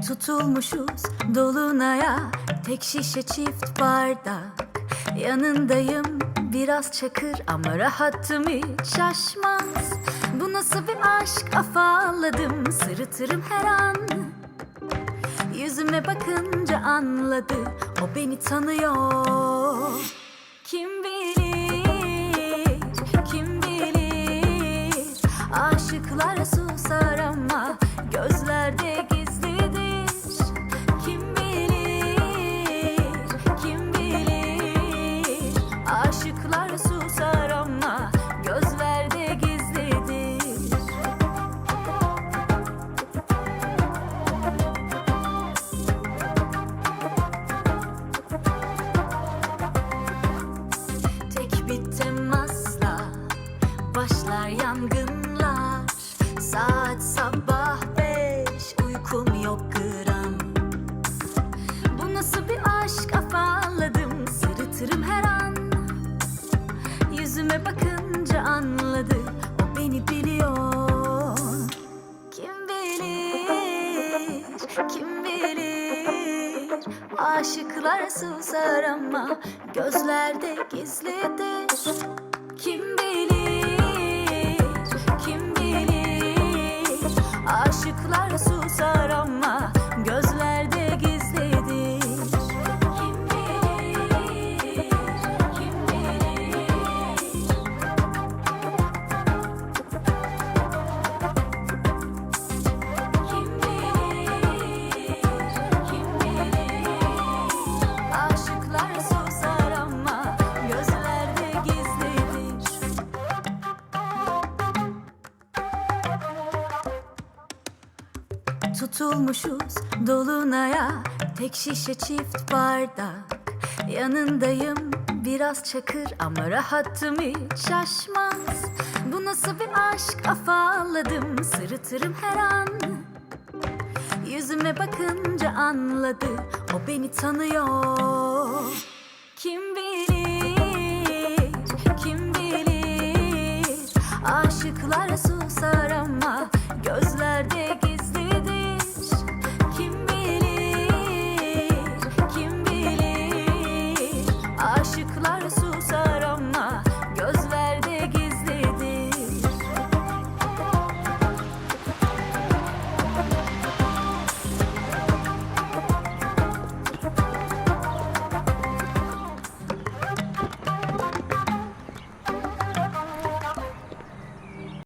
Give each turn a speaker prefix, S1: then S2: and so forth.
S1: Tutulmuşuz dolunaya. Tek şişe çift bardak. Yanındayım biraz çakır ama rahatım hiç şaşmaz. Bu nasıl bir aşk afalladım sırıtırım her an. Yüzüme bakınca anladı o beni tanıyor başlar yangınlar. Saat sabah beş uykum yok gram Bu nasıl bir aşk afalladım sırıtırım her an. Yüzüme bakınca anladı o beni biliyor. Kim bilir, kim bilir? Aşıklar susar ama gözlerde gizlidir Tutulmuşuz dolunaya. Tek şişe çift bardak. Yanındayım biraz çakır ama rahatım hiç şaşmaz. Bu nasıl bir aşk? Afalladım sırıtırım her an. Yüzüme bakınca anladı o beni tanıyor yaparsın